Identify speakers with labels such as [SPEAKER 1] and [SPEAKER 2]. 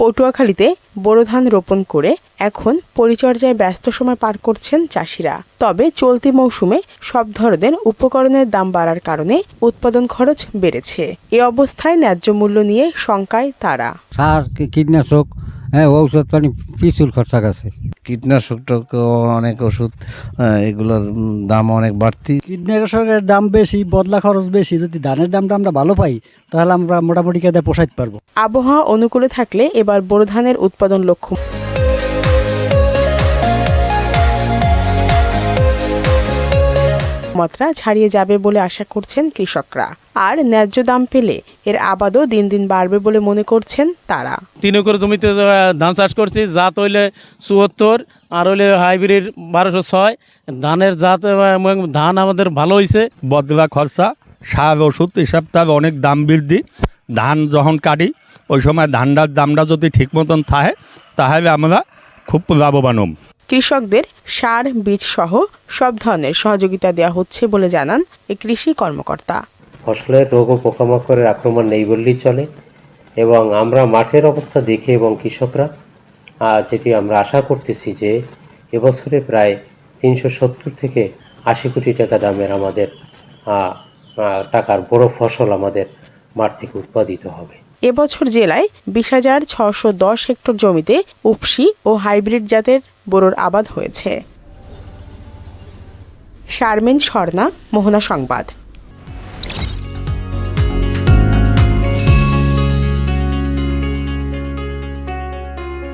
[SPEAKER 1] পটুয়াখালীতে বোরো ধান রোপণ করে এখন পরিচর্যায় ব্যস্ত সময় পার করছেন চাষিরা। তবে চলতি মৌসুমে সব ধরনের উপকরণের দাম বাড়ার কারণে উৎপাদন খরচ বেড়েছে। এ অবস্থায় ন্যায্য মূল্য নিয়ে শঙ্কায় তারা।
[SPEAKER 2] সার কীটনাশক হ্যাঁ ঔষধ পানি প্রচুর খরচা গেছে।
[SPEAKER 3] কীটনাশক অনেক ওষুধ এগুলোর দাম অনেক বাড়তি।
[SPEAKER 4] কীটনাশকের দাম বেশি বদলা খরচ বেশি যদি ধানের দামটা আমরা ভালো পাই তাহলে আমরা মোটামুটি কেদে পোষাইতে পারব।
[SPEAKER 1] আবহাওয়া অনুকূলে থাকলে এবার বোরো ধানের উৎপাদন লক্ষ্য। মাত্রা ছাড়িয়ে যাবে বলে আশা করছেন কৃষকরা। আর ন্যায্য দাম পেলে এর আবাদও দিন দিন বাড়বে বলে মনে করছেন তারা।
[SPEAKER 5] তিন একর জমিতে ধান চাষ করছি জাত হইলে চুয়াত্তর আর হইলে হাইব্রিড বারোশো ছয়। ধানের জাত ধান আমাদের ভালো হয়েছে
[SPEAKER 6] বদলা খরচা সার ওষুধ এসব তার অনেক দাম বৃদ্ধি। ধান যখন কাটি ওই সময় ধানটার দামটা যদি ঠিক মতন থাকে তাহলে আমরা খুব লাভবান হম।
[SPEAKER 1] কৃষকদের সার, বীজ সহ সব ধরনের সহযোগিতা দেওয়া হচ্ছে বলে জানান এই কৃষি কর্মকর্তা।
[SPEAKER 7] ফসলের রোগ ও পোকামাকড়ের আক্রমণ নেই বললেই চলে এবং আমরা মাঠের অবস্থা দেখে এবং কৃষকরা যেটি আমরা আশা করতেছি যে এবছরে প্রায় তিনশো সত্তর থেকে আশি কোটি টাকা দামের আমাদের টাকার বড় ফসল আমাদের মাঠ থেকে উৎপাদিত হবে।
[SPEAKER 1] এবছর জেলায় বিশ হাজার ছশো দশ হেক্টর জমিতে উপসি ও হাইব্রিড জাতের বোরোর আবাদ হয়েছে। শারমিন স্বর্ণা মোহনা সংবাদ।